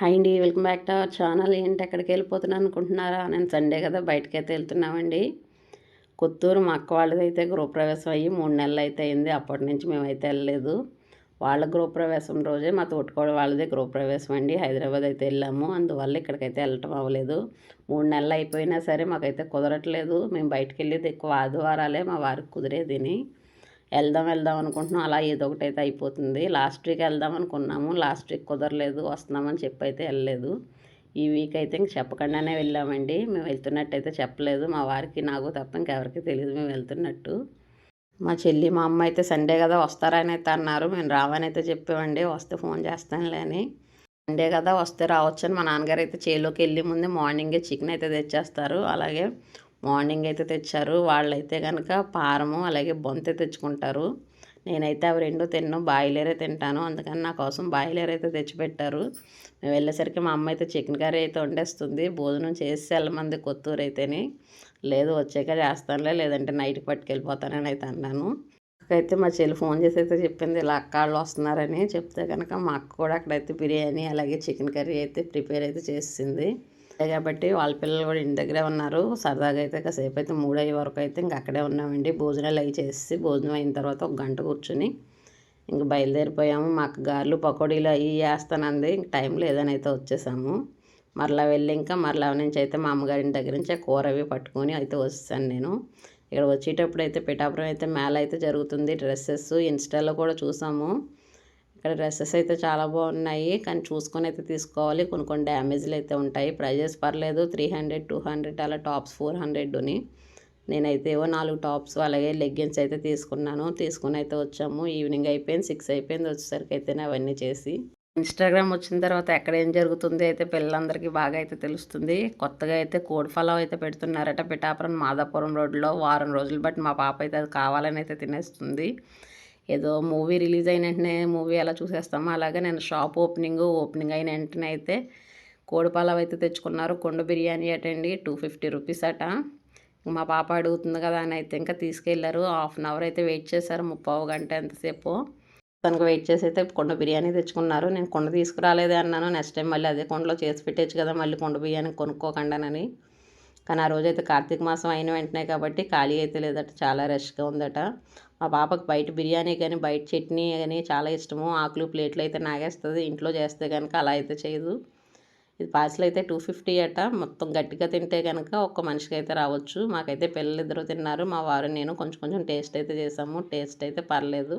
Hi అండి welcome back to our channel. ఏంటి ఎక్కడికి వెళ్ళిపోతున్నాను అనుకుంటున్నారా? నేను సండే కదా బయటకి అయితే వెళ్తున్నామండి. కొత్తూరు మా అక్క వాళ్ళదైతే గృహప్రవేశం అయ్యి మూడు నెలలు అయితే అయింది. అప్పటి నుంచి మేమైతే వెళ్ళలేదు. వాళ్ళ గృహప్రవేశం రోజే మా తోటికోడ వాళ్ళదే గృహప్రవేశం అండి. హైదరాబాద్ అయితే వెళ్ళాము. అందువల్ల ఇక్కడికైతే వెళ్ళటం అవ్వలేదు. మూడు నెలలు అయిపోయినా సరే మాకైతే కుదరట్లేదు. మేము బయటకు వెళ్ళేది ఎక్కువ ఆదివారాలే మా వారికి కుదిరేదిని వెళ్దాం వెళ్దాం అనుకుంటున్నాం. అలా ఏదో ఒకటి అయితే అయిపోతుంది. లాస్ట్ వీక్ వెళ్దాం అనుకున్నాము. లాస్ట్ వీక్ కుదరలేదు. వస్తున్నామని చెప్పి అయితే వెళ్ళలేదు. ఈ వీక్ అయితే ఇంక చెప్పకుండానే వెళ్ళామండి. మేము వెళ్తున్నట్టు అయితే చెప్పలేదు. మా వారికి నాకు తప్ప ఇంకెవరికి తెలియదు మేము వెళ్తున్నట్టు. మా చెల్లి మా అమ్మ అయితే సండే కదా వస్తారని అయితే అన్నారు. మేము రావని అయితే చెప్పామండి. వస్తే ఫోన్ చేస్తానులే అని. సండే కదా వస్తే రావచ్చు అని మా నాన్నగారు అయితే చేలోకి వెళ్ళి ముందే మార్నింగే చికెన్ అయితే తెచ్చేస్తారు. అలాగే మార్నింగ్ అయితే తెచ్చారు. వాళ్ళైతే కనుక పారము అలాగే బొంత తెచ్చుకుంటారు. నేనైతే అవి రెండు తిన్ను బాయిలేరే తింటాను. అందుకని నా కోసం బాయిలేర్ అయితే తెచ్చిపెట్టారు. మేము వెళ్ళేసరికి మా అమ్మ అయితే చికెన్ కర్రీ అయితే వండేస్తుంది. భోజనం చేసి వెళ్ళమంది కొత్తూరు అయితేనే లేదు వచ్చాక చేస్తానులే లేదంటే నైట్కి పట్టుకెళ్ళిపోతానని అయితే అన్నాను. అయితే మా చెల్లి ఫోన్ చేసి అయితే చెప్పింది ఇలా అక్క వాళ్ళు వస్తున్నారని. చెప్తే కనుక మా అక్క కూడా అక్కడైతే బిర్యానీ అలాగే చికెన్ కర్రీ అయితే ప్రిపేర్ అయితే చేసింది. కాబట్టి వాళ్ళ పిల్లలు కూడా ఇంటి దగ్గరే ఉన్నారు. సరదాగా అయితే కాసేపు అయితే మూడయ్యే వరకు అయితే ఇంక అక్కడే ఉన్నామండి. భోజనాలు అవి చేసి భోజనం అయిన తర్వాత ఒక గంట కూర్చుని ఇంక బయలుదేరిపోయాము. మాకు గారెలు పకోడీలు అవి వేస్తానంది ఇంక టైం లేదని అయితే వచ్చేసాము. మరలా వెళ్ళి ఇంకా మరలా నుంచి అయితే మా అమ్మగారి దగ్గర నుంచి కూర అవి పట్టుకొని అయితే వస్తాను నేను. ఇక్కడ వచ్చేటప్పుడు అయితే పిఠాపురం అయితే మేళ అయితే జరుగుతుంది. డ్రెస్సెస్ ఇన్స్టాలో కూడా చూసాము. ఇక్కడ డ్రెస్సెస్ అయితే చాలా బాగున్నాయి. కానీ చూసుకొని అయితే తీసుకోవాలి. కొన్ని కొన్ని డ్యామేజ్లు అయితే ఉంటాయి. ప్రైజెస్ పర్లేదు. త్రీ హండ్రెడ్ టూ హండ్రెడ్ అలా టాప్స్ ఫోర్ హండ్రెడ్ని నేనైతే ఏవో నాలుగు టాప్స్ అలాగే లెగ్గిన్స్ అయితే తీసుకున్నాను. తీసుకుని అయితే వచ్చాము. ఈవినింగ్ అయిపోయింది. సిక్స్ అయిపోయింది. వచ్చేసరికి అయితే అవన్నీ చేసి. ఇన్స్టాగ్రామ్ వచ్చిన తర్వాత ఎక్కడ ఏం జరుగుతుంది అయితే పిల్లలందరికీ బాగా అయితే తెలుస్తుంది. కొత్తగా అయితే కోడ్ ఫలం అయితే పెడుతున్నారట పిఠాపురం మాదాపురం రోడ్లో వారం రోజులు బట్టి మా పాప అయితే అది కావాలని అయితే తినేస్తుంది. ఏదో మూవీ రిలీజ్ అయిన వెంటనే మూవీ ఎలా చూసేస్తామో అలాగే నేను షాప్ ఓపెనింగ్ ఓపెనింగ్ అయిన వెంటనే అయితే కోడి పలావ్ అయితే తెచ్చుకున్నారు. కొండ బిర్యానీ అటండి టూ ఫిఫ్టీ రూపీస్ అట. మా పాప అడుగుతుంది కదా అని అయితే ఇంకా తీసుకెళ్ళారు హాఫ్ అన్ అవర్ అయితే వెయిట్ చేశారు. ముప్పావు గంట ఎంతసేపు తనకు వెయిట్ చేసి అయితే కొండ బిర్యానీ తెచ్చుకున్నారు. నేను కొండ తీసుకురాలేదే అన్నాను. నెక్స్ట్ టైం మళ్ళీ అదే కొండలో చేసి పెట్టచ్చు కదా మళ్ళీ కొండ బిర్యానీ కొనుక్కోకండానని. కానీ ఆ రోజైతే కార్తీక మాసం అయిన వెంటనే కాబట్టి ఖాళీ అయితే లేదట. చాలా రష్గా ఉందట. మా పాపకు బయట బిర్యానీ కానీ బయట చట్నీ కానీ చాలా ఇష్టము. ఆకులు ప్లేట్లు అయితే నాగేస్తుంది ఇంట్లో చేస్తే కనుక అలా అయితే చేయదు. ఇది పార్సల్ అయితే టూ ఫిఫ్టీ అట. మొత్తం గట్టిగా తింటే కనుక ఒక్క మనిషికి అయితే రావచ్చు. మాకైతే పిల్లలు ఇద్దరు తిన్నారు. మా వారు నేను కొంచెం కొంచెం టేస్ట్ అయితే చేసాము. టేస్ట్ అయితే పర్లేదు.